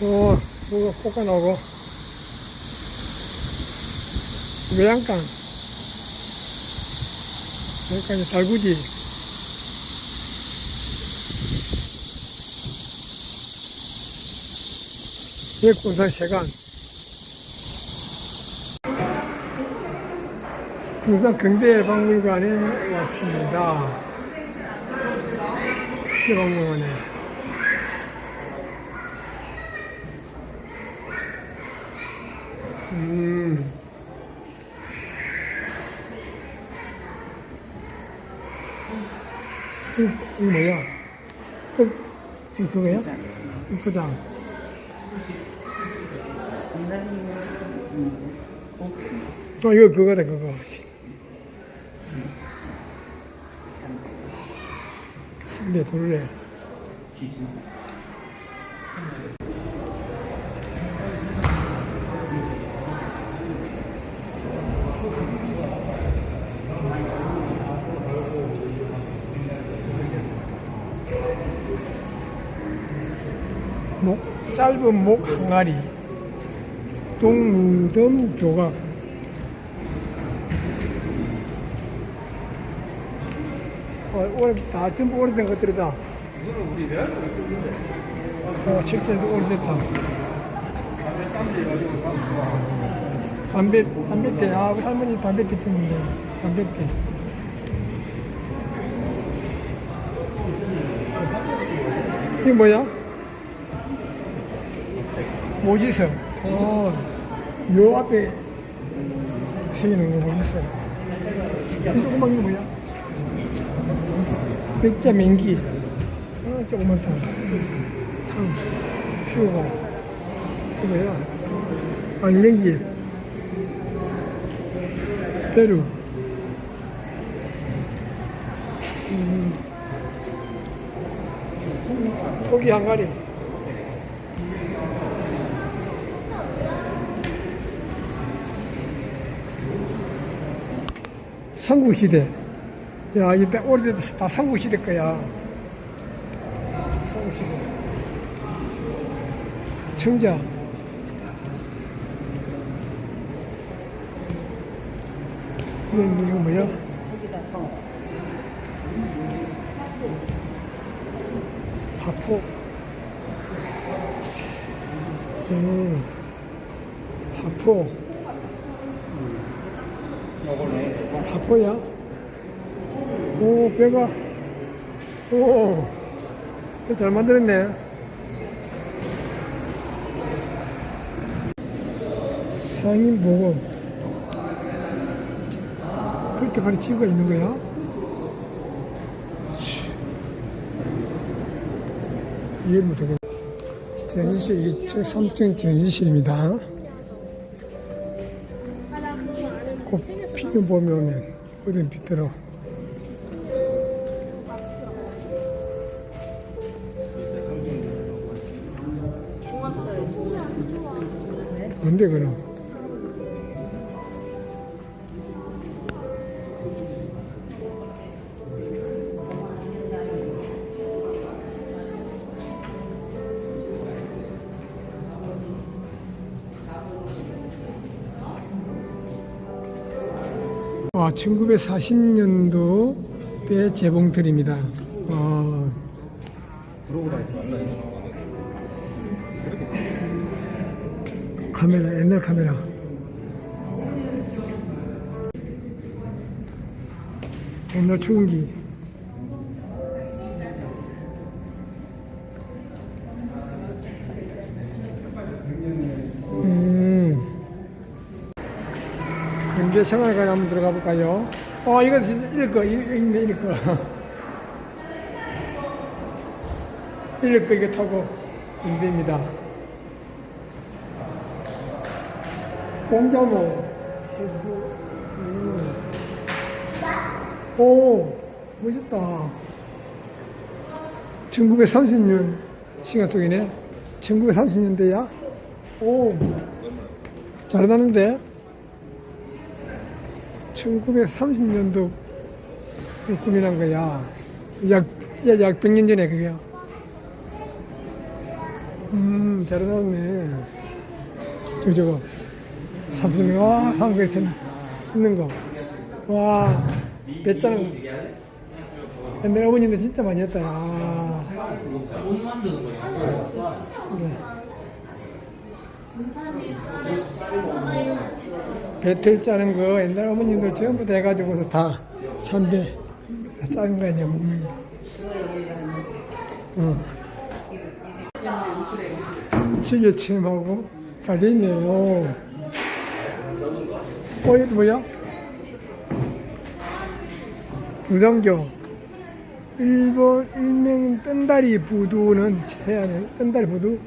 어, 뭐가 볶아 나오고. 외양간. 여기까지 달구지. 예군사 세관. 군산 경대박물관에 왔습니다. 경대박물관에. 이거, 이거 뭐야? 뜻, 그거야? 뜻도장. 어, 이거 그거다, 그거. 삼배 돌래. 목, 짧은 목 항아리, 동무덤 조각. 어, 오래, 다 전부 오래된 것들이다. 이거는 우리 내가 쓰는데 어, 실제로 오래됐다. 담배, 담배 때, 아, 우리 할머니 담배 때 피우는데, 담배 때. 이게 뭐야? 모지서. 어, 요 앞에 쓰이는 거 모지서. 이 조그만 게 뭐야? 백자 맹기. 어, 조그맣다. 참, 피우고. 이거 뭐야? 안경기. 페루. 음. 토기 항아리. 삼국시대. 야, 이때 오래돼서 다 삼국시대 거야. 삼국시대. 청자. 이거 뭐야? 파포. 음, 파포. 파포야? 오, 배가. 오, 배잘 만들었네. 상인 보고. 그렇게 가르치고 있는 거야? 이해 못하겠네. 전시실 2층, 3층 전시실입니다. 꽃 피는 봄이 오면 어딘 빛들어. 뭔데 그럼? 아, 1940년도 때 재봉틀입니다. 어, 카메라, 옛날 카메라. 옛날 추운기. 근대 생활관 한번 들어가 볼까요? 어, 이거 진짜 읽을 거. 읽을 거 이거 타고 근대입니다. 공자모 해수 음. 오 멋있다 1930년 시간 속이네 1930년대야 오 잘나는데 1930년도 꾸민한 거야 약, 약, 약 100년 전에 그게 음, 잘 해놨네. 저거, 저거. 삼성, 와, 삼성에 있는 거. 와, 몇 자는 거. 옛날 어머님들 진짜 많이 했다. 아. 네. 배틀 짜는 거 옛날 어머님들 전부 다 해가지고서 다 삼배 다 짜는 거 아니야. 음. 응. 시계 침하고 잘 돼 있네요. 어, 이것도 뭐야? 부정교. 일본 일명 뜬다리 부두는 세안에 뜬다리 부두.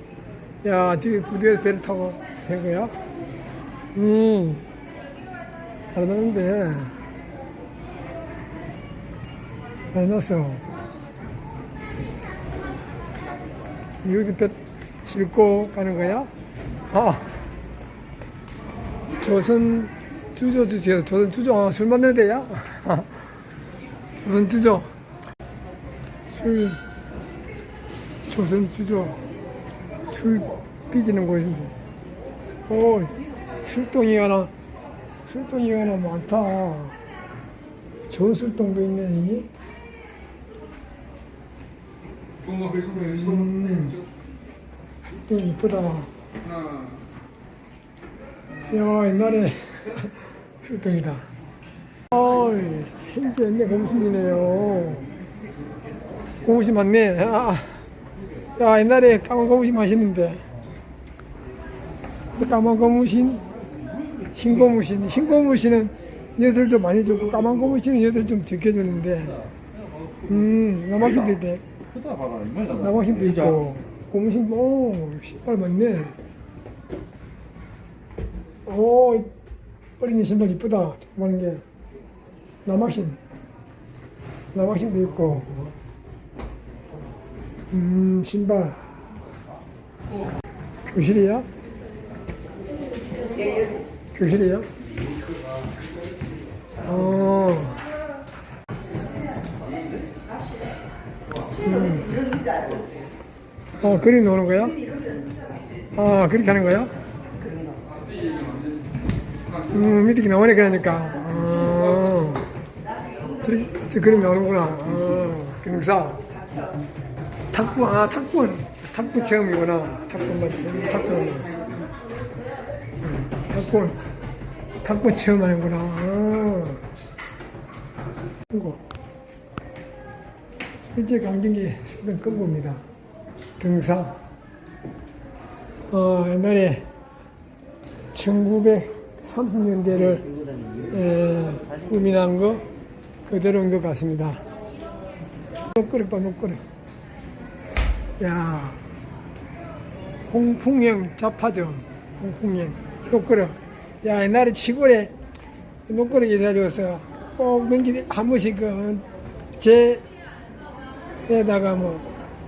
야, 지금 부두에서 배를 타고 된 거야? 음, 잘해놨는데. 잘해놨어. 여기서 배 싣고 가는 거야? 아, 조선 주조 주제에서 조선 주조 아, 술 만드는 데야? 조선 주조 술 조선 주조 술 빚는 곳인데 오 술동이 하나 술동이 하나 많다. 좋은 술동도 있네 이게 중국 글씨 보여. 음. 또 이쁘다. 하나. 야 옛날에 술동이다. 어이 현재 옛날 고무신이네요. 고무신 맞네. 아, 야 옛날에 까만 고무신 맛있는데. 그 까만 고무신 흰 고무신 흰 고무신은 여들도 많이 주고 까만 고무신은 여들 좀 적게 주는데 음 나마신도 있대. 진짜. 있고 고무신 오 신발 맞네. 오 어린이 신발 이쁘다. 조그만 게. 나마신. 나마신도 있고. 음 신발. 교실이야? 교실이야? 어. 어, 그림 노는 거야? 아, 그렇게 하는 거야? 음, 밑에 나오네, 그러니까. 어, 저 그림 나오는구나. 어, 등사. 탁구, 아, 탁구. 탁구 체험이구나. 탁구? 탁구. 음, 탁구. 탁구 체험하는구나. 어. 거. 일제 강점기 쓰던 끈부입니다. 등사. 어, 옛날에 1930년대를 에, 꾸민한 거 그대로인 것 같습니다. 녹그릇 봐, 녹그릇. 야, 홍풍형 자파점, 홍풍형 녹그릇. 야, 옛날에 시골에 녹그릇 있어가지고서 꼭 명절에 한 번씩 그, 제, 에다가 뭐,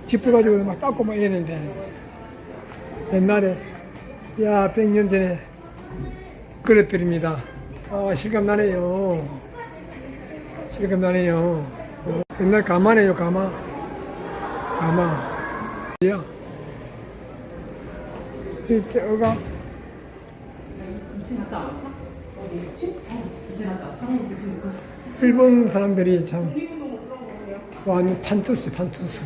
짚을 가지고 막 닦고 막 이랬는데, 옛날에, 야, 100년 전에 그릇들입니다. 아, 실감 나네요. 실감 나네요. 어, 옛날 가마네요, 가마. 가마. 야. 이제 어가, 일본 사람들이 참, 완 판투스, 판투스.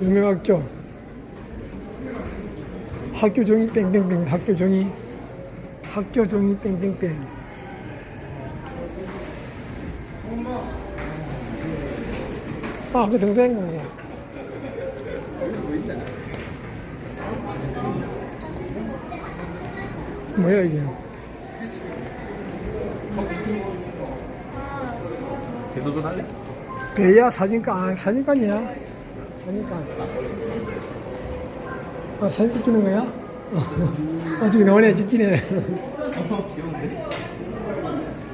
유명학교 학교 종이 뺑뺑뺑 학교 종이. 학교 종이 뺑뺑뺑. 아 그 동생 거야 뭐야 이게? 제도전 할래? 배야? 사진관 아, 사진관이야. 사진관. 아 사진 찍히는 거야? 어, 아직 너네 찍히네. 귀여운데?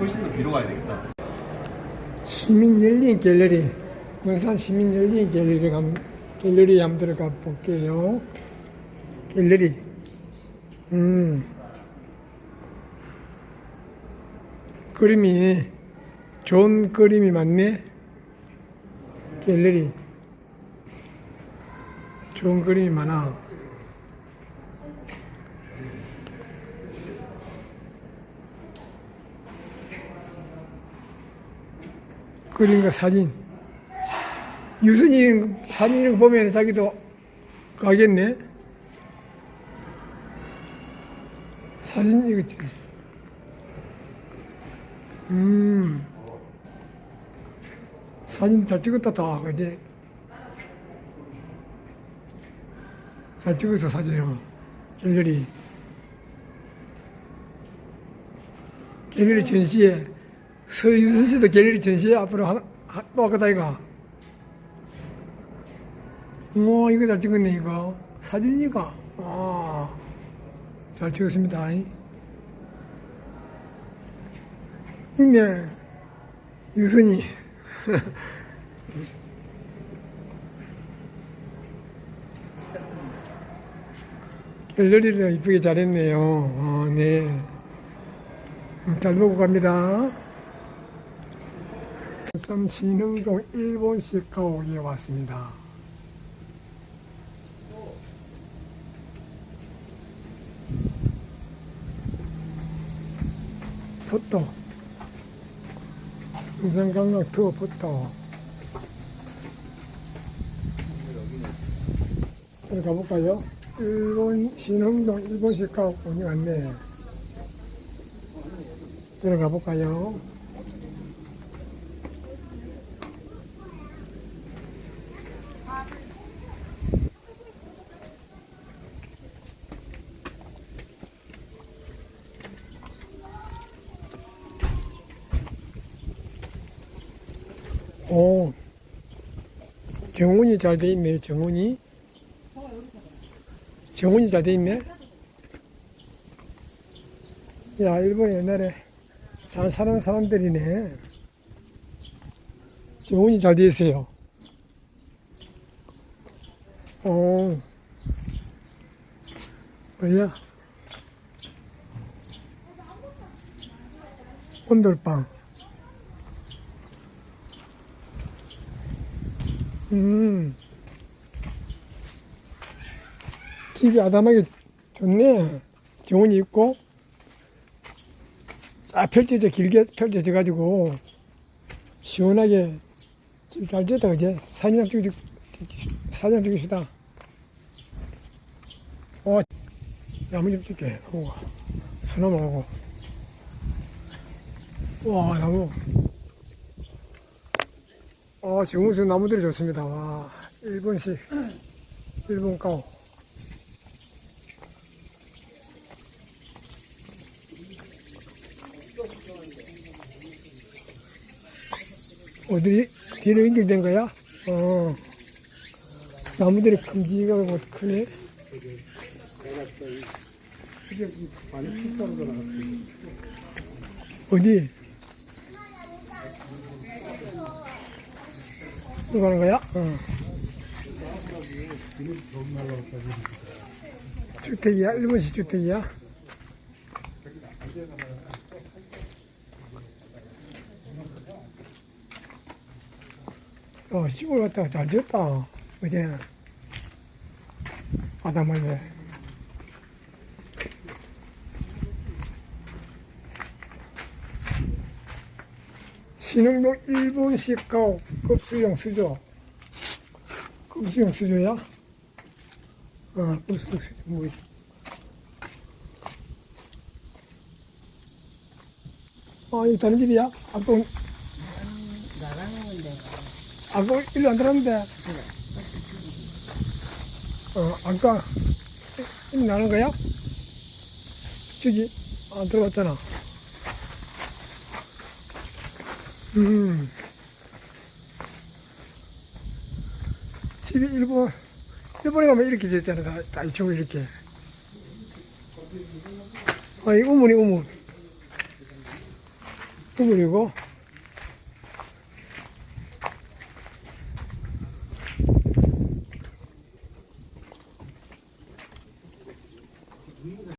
훨씬 더 뒤로 가야 되겠다. 시민 열린 갤러리. 군산 시민 열린 갤러리 감 갤러리 한번 들어가 볼게요. 갤러리. 음 그림이 좋은 그림이 많네. 갤러리. 좋은 그림이 많아. 그림과 사진. 유순이 사진 이런 거 보면 자기도 가겠네. 사진 이거 찍- 음. 사진 잘 찍었다 다. 그지 잘 찍었어 사진을 갤러리 갤러리 전시회. 서유선 씨도 갤러리 전시회 앞으로 하나 하- 또 하겠다 이가 오 이거 잘 찍었네 이거. 사진이가. 아. 잘 찍었습니다. 있네. 유선이. 갤러리를 이쁘게 잘했네요. 어, 네. 음, 잘 보고 갑니다. 부산 신흥동 일본식 가옥에 왔습니다. 포토 인생강력 투어 포토 들어가 볼까요? 일본 신흥동 일본식 가옥 오니 왔네 들어가 볼까요? 오, 정원이 잘 돼 있네, 정원이. 정원이 잘 돼 있네. 야, 일본 옛날에 잘 사는 사람들이네. 정원이 잘 돼 있어요. 오, 뭐야? 온돌방. 음. 집이 아담하게 좋네. 정원이 있고, 쫙 펼쳐져, 길게 펼쳐져 가지고, 시원하게 집잘 지었다, 그제? 사진 한 찍, 사진 한 찍읍시다. 어, 나무 좀 찍게. 나무가. 소나무 하고. 와, 나무. 아, 정우수 나무들이 좋습니다. 와, 일본식, 일본 가오. 어디, 뒤로 연결된 거야? 어. 나무들이 큼직하고 크네. 어디? 이거 하는 거야? 어. 주택이야? 일본식 주택이야? 어, 시골 갔다가 잘 지었다. 그제? 아담하게. 신흥동 일본식 가옥 급수용 수조. 급수용 수조야? 어, 급수용 수조. 뭐, 있- 어, 이 다른 집이야? 아까, 온- 아까 일로 안 들었는데. 어, 아까 일 나는 거야? 저기 안 들어갔잖아. 음. 집이 일본, 일본에 가면 이렇게 됐잖아. 다, 다 이쪽으로 이렇게. 아, 이 우물이 우물. 우물이고,